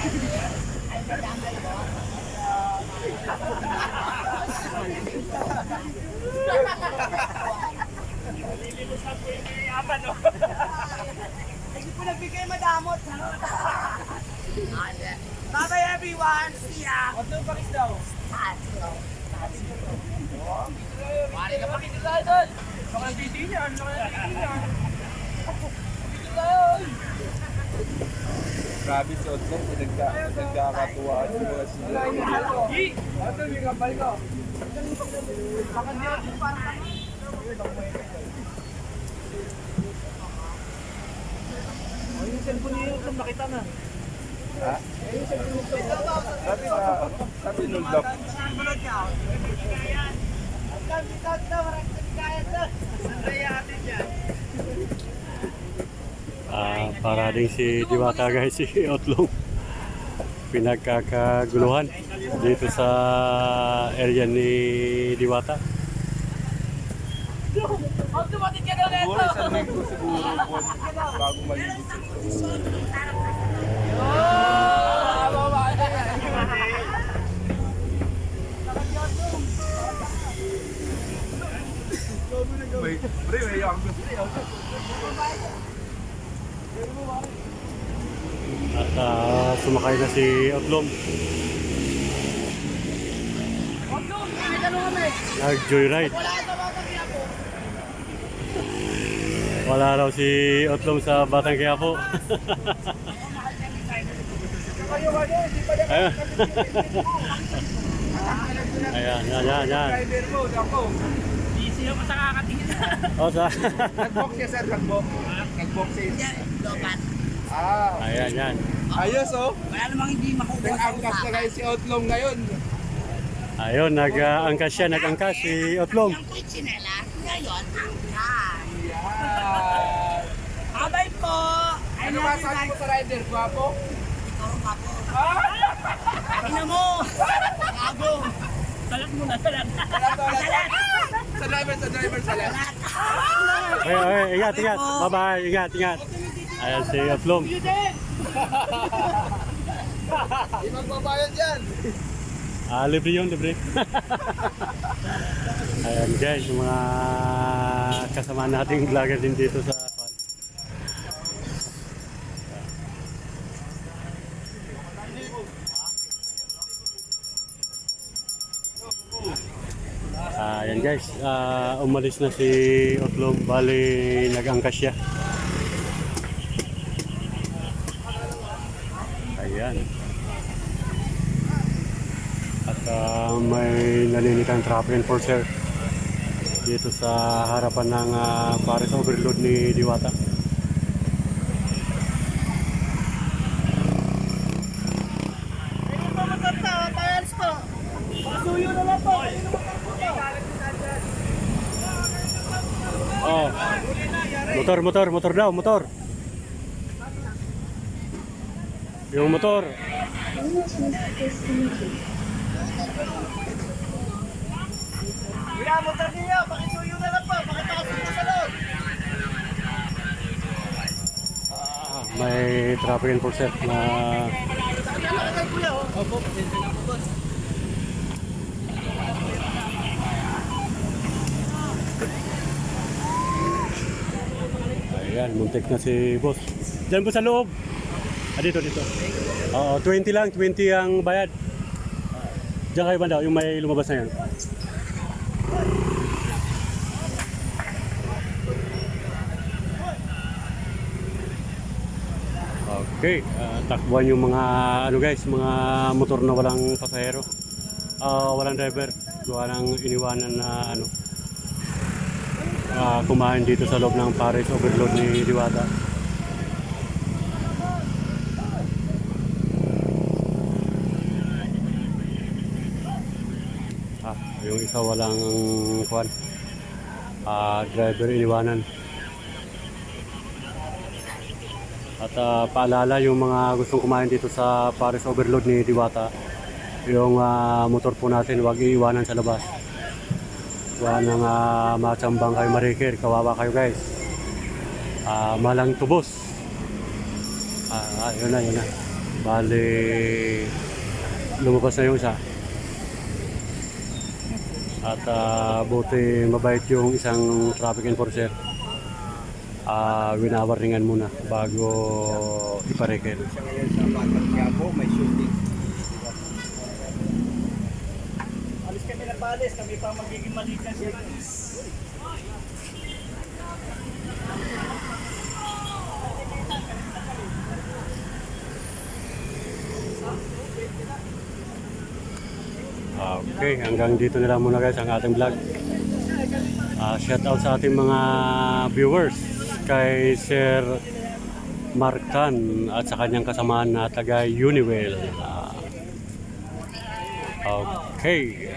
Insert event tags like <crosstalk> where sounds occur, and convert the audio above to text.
Hindi po nagbigay madamot. Bye-bye everyone. See ya. Huwag nang pakis daw. Mali ka pakis daw doon. Baka niyan. Baka titi niyan. Grabe si Otto, nagka, nagkakatuwaan yung mga sila. Ito yung kapal ko. Yung cellphone niyo yung nakita na. Ha? Sabi na, sabi nung lock, Ah, para din si Diwata guys, <laughs> si Otlong. Pinagkakaguluhan dito sa area ni Diwata. Automatic ka daw siguro isang linggo siguro po, bago malinis. May, pre, may yung At ah, sumakay na si Otlong. Nag-joyride. Wala raw si Otlong sa Batang Quiapo. <laughs> <laughs> Ayan. Ayan, yan, yan, yan. Busy ako sa kakatingin. O, sa... Nag-box siya, sir, nag-box. Nag-box siya. Lobat. Ah, Ayan, yan. ayos oh. Wala namang hindi makukuha sa Nag-angkas na kayo si Otlong ngayon. Ayun, nag-angkas siya, nag-angkas si Otlong. Ang ko'y sinela, ngayon, angkas. Yan. Abay po! Ano ba sabi mo sa rider? Gwapo? Ikaw nga po. Ina mo! <laughs> Gago! Salat mo na, salat. Salat! Sa driver, sa driver, sa left. Ay, ay, ingat, ingat. Bye-bye, ingat, ingat. Ayan si Otlong. Di <laughs> magbabayad yan. Ah, libre yun, libre. <laughs> Ayan guys, yung mga kasama nating vlogger din dito sa guys, ah, umalis na si Otlong, bali nag-angkas siya. Ayan. At ah, may nalinikang traffic enforcer dito sa harapan ng uh, Paris Overload ni Diwata. Oh. Motor, motor, motor daw, motor. Yung motor. Kaya motor niyo, pakisuyo na lang po, pakipasok na sa loob. Ah, may traffic enforcer na. Opo, pasensya na po, boss. Ayan, muntik na si boss. Diyan po sa loob. Ah, dito, dito. Oo, 20 lang, 20 ang bayad. Diyan kayo banda, yung may lumabas na yan. Okay, ah, takbuhan yung mga ano guys, mga motor na walang pasahero. Ah, walang driver. Gawa ng iniwanan na ano, ah, kumain dito sa loob ng Paris Overload ni Diwata. Ah, yung isa walang kwan. Ah, driver iniwanan. At ah, paalala yung mga gustong kumain dito sa Paris Overload ni Diwata. Yung ah, motor po natin, wag iiwanan sa labas. Huwag nang uh, matsambang kayo marikir. Kawawa kayo guys. Ah, malang tubos. Ah, ah, yun na, yun na. Bali, lumabas na yung isa. At ah, buti mabait yung isang traffic enforcer. Ah, winawarningan muna bago iparekel. Siya ngayon sa Batang Quiapo, may shooting. Alis kami pa magiging malikan siya. Okay, hanggang dito na lang muna guys ang ating vlog. Ah, shout out sa ating mga viewers kay Sir Mark Tan at sa kanyang kasamaan na taga Uniwell. Ah, okay.